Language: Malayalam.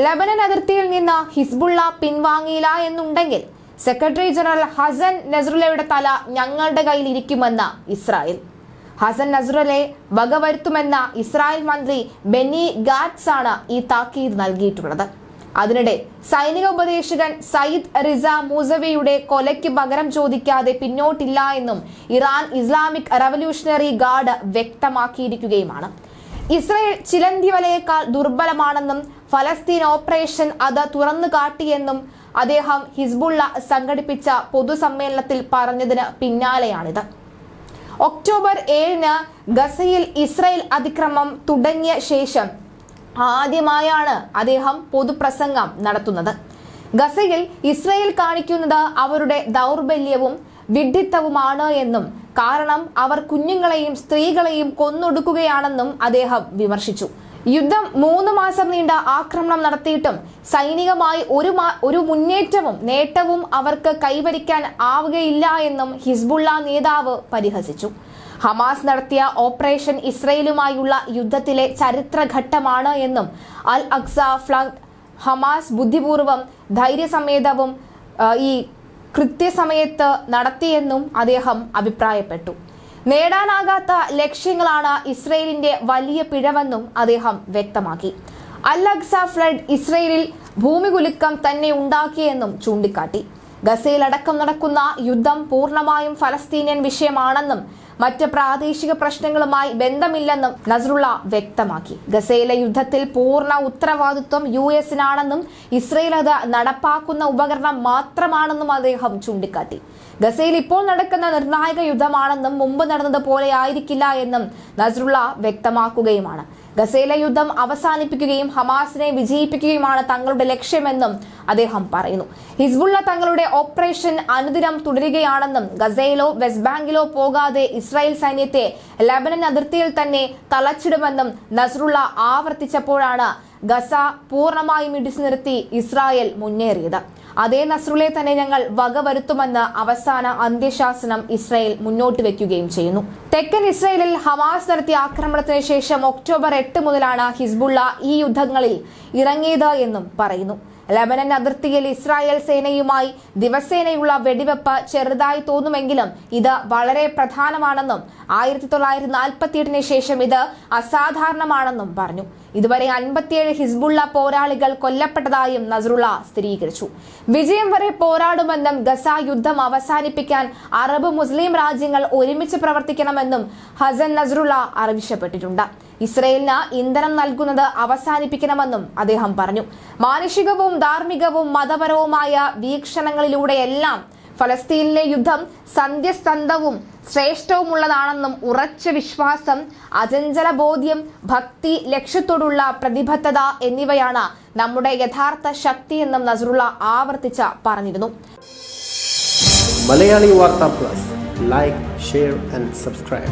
ലബനൻ അതിർത്തിയിൽ നിന്ന് ഹിസ്ബുള്ള പിൻവാങ്ങിയില്ല എന്നുണ്ടെങ്കിൽ സെക്രട്ടറി ജനറൽ ഹസൻ നസറുലയുടെ തല ഞങ്ങളുടെ കയ്യിൽ ഇരിക്കുമെന്ന് ഇസ്രായേൽ. ഹസൻ നസ്രുലെ വകവരുത്തുമെന്ന ഇസ്രായേൽ മന്ത്രി ബെന്നി ഗാറ്റ്സ് ആണ് ഈ താക്കീത് നൽകിയിട്ടുള്ളത്. അതിനിടെ സൈനിക ഉപദേശകൻ സയ്യിദ് റിസ മൂസവിയുടെ കൊലയ്ക്ക് പകരം ചോദിക്കാതെ പിന്നോട്ടില്ല എന്നും ഇറാൻ ഇസ്ലാമിക് റവല്യൂഷണറി ഗാർഡ് വ്യക്തമാക്കിയിരിക്കുകയുമാണ്. ഇസ്രയേൽ ചിലന്തി വലയേക്കാൾ ദുർബലമാണെന്നും ഫലസ്തീൻ ഓപ്പറേഷൻ അത് തുറന്നു കാട്ടിയെന്നും അദ്ദേഹം ഹിസ്ബുള്ള സംഘടിപ്പിച്ച പൊതുസമ്മേളനത്തിൽ പറഞ്ഞതിന് പിന്നാലെയാണിത്. ഒക്ടോബർ ഏഴിന് ഗസയിൽ ഇസ്രായേൽ അതിക്രമം തുടങ്ങിയ ശേഷം ആദ്യമായാണ് അദ്ദേഹം പൊതുപ്രസംഗം നടത്തുന്നത്. ഗസയിൽ ഇസ്രയേൽ കാണിക്കുന്നത് അവരുടെ ദൗർബല്യവും വിഡ്ഢിത്തവുമാണ് എന്നും കാരണം അവർ കുഞ്ഞുങ്ങളെയും സ്ത്രീകളെയും കൊന്നൊടുക്കുകയാണെന്നും അദ്ദേഹം വിമർശിച്ചു. യുദ്ധം മൂന്ന് മാസം നീണ്ട ആക്രമണം നടത്തിയിട്ടും സൈനികമായി ഒരു ഒരു മുന്നേറ്റവും നേട്ടവും അവർക്ക് കൈവരിക്കാൻ ആവുകയില്ല എന്നും ഹിസ്ബുള്ള നേതാവ് പരിഹസിച്ചു. ഹമാസ് നടത്തിയ ഓപ്പറേഷൻ ഇസ്രയേലുമായുള്ള യുദ്ധത്തിലെ ചരിത്രഘട്ടമാണ് എന്നും അൽ അക്സ ഫ്ലഗ് ഹമാസ് ബുദ്ധിപൂർവം ധൈര്യസമേതവും ഈ കൃത്യസമയത്ത് നടത്തിയെന്നും അദ്ദേഹം അഭിപ്രായപ്പെട്ടു. നേടാനാകാത്ത ലക്ഷ്യങ്ങളാണ് ഇസ്രയേലിന്റെ വലിയ പിഴവെന്നും അദ്ദേഹം വ്യക്തമാക്കി. അൽ ഫ്ലഡ് ഇസ്രയേലിൽ ഭൂമികുലുക്കം തന്നെ ഉണ്ടാക്കിയെന്നും ചൂണ്ടിക്കാട്ടി. ഗസയിലടക്കം നടക്കുന്ന യുദ്ധം പൂർണമായും ഫലസ്തീനിയൻ വിഷയമാണെന്നും മറ്റ് പ്രാദേശിക പ്രശ്നങ്ങളുമായി ബന്ധമില്ലെന്നും നസറുള്ള വ്യക്തമാക്കി. ഗസയിലെ യുദ്ധത്തിൽ പൂർണ ഉത്തരവാദിത്വം യു എസിനാണെന്നും ഇസ്രയേൽ അത് നടപ്പാക്കുന്ന ഉപകരണം മാത്രമാണെന്നും അദ്ദേഹം ചൂണ്ടിക്കാട്ടി. ഗസയിൽ ഇപ്പോൾ നടക്കുന്ന നിർണായക യുദ്ധമാണെന്നും മുമ്പ് നടന്നതുപോലെ ആയിരിക്കില്ല എന്നും നസറുള്ള വ്യക്തമാക്കുകയുമാണ്. ഗസയിലെ യുദ്ധം അവസാനിപ്പിക്കുകയും ഹമാസിനെ വിജയിപ്പിക്കുകയുമാണ് തങ്ങളുടെ ലക്ഷ്യമെന്നും അദ്ദേഹം പറയുന്നു. ഹിസ്ബുള്ള തങ്ങളുടെ ഓപ്പറേഷൻ അനുദിനം തുടരുകയാണെന്നും ഗസയിലോ വെസ്റ്റ് ബാങ്കിലോ പോകാതെ ഇസ്രായേൽ സൈന്യത്തെ ലബനൻ അതിർത്തിയിൽ തന്നെ തളച്ചിടുമെന്നും നസറുള്ള ആവർത്തിച്ചപ്പോഴാണ് ഗസ പൂർണമായും ഇടിച്ചു നിർത്തി ഇസ്രായേൽ മുന്നേറിയത്. അതേ നസ്രുളെ തന്നെ ഞങ്ങൾ വകവരുത്തുമെന്ന് അവസാന അന്ത്യശാസനം ഇസ്രായേൽ മുന്നോട്ട് വെക്കുകയും ചെയ്യുന്നു. തെക്കൻ ഇസ്രായേലിൽ ഹമാസ് നടത്തിയ ആക്രമണത്തിന് ശേഷം ഒക്ടോബർ എട്ട് മുതലാണ് ഹിസ്ബുള്ള ഈ യുദ്ധങ്ങളിൽ ഇറങ്ങിയത് എന്നും പറയുന്നു. ലബനൻ അതിർത്തിയിൽ ഇസ്രായേൽ സേനയുമായി ദിവസേനയുള്ള വെടിവെപ്പ് ചെറുതായി തോന്നുമെങ്കിലും ഇത് വളരെ പ്രധാനമാണെന്നും ആയിരത്തി തൊള്ളായിരത്തി നാൽപ്പത്തിയെട്ടിന് ശേഷം ഇത് അസാധാരണമാണെന്നും പറഞ്ഞു. ഇതുവരെ അൻപത്തിയേഴ് ഹിസ്ബുള്ള പോരാളികൾ കൊല്ലപ്പെട്ടതായും നസറുള്ള സ്ഥിരീകരിച്ചു. വിജയം വരെ പോരാടുമെന്നും ഗസ യുദ്ധം അവസാനിപ്പിക്കാൻ അറബ് മുസ്ലിം രാജ്യങ്ങൾ ഒരുമിച്ച് പ്രവർത്തിക്കണമെന്നും ഹസൻ നസറുള്ള ആവശ്യപ്പെട്ടിട്ടുണ്ട് ഇസ്രയേലിന് ഇന്ധനം നൽകുന്നത് അവസാനിപ്പിക്കണമെന്നും അദ്ദേഹം പറഞ്ഞു. മാനുഷികവും ധാർമ്മികവും മതപരവുമായ വീക്ഷണങ്ങളിലൂടെയെല്ലാം ഫലസ്തീനിലെ യുദ്ധം സന്ധ്യസ്തന്ധവും ശ്രേഷ്ഠവുമുള്ളതാണെന്നും ഉറച്ച വിശ്വാസം അചഞ്ചല ബോധ്യം ഭക്തി ലക്ഷ്യത്തോടുള്ള പ്രതിബദ്ധത എന്നിവയാണ് നമ്മുടെ യഥാർത്ഥ ശക്തി എന്നും നസറുള്ള ആവർത്തിച്ച പറഞ്ഞിരുന്നു. Malayali Vartha plus. Like share and subscribe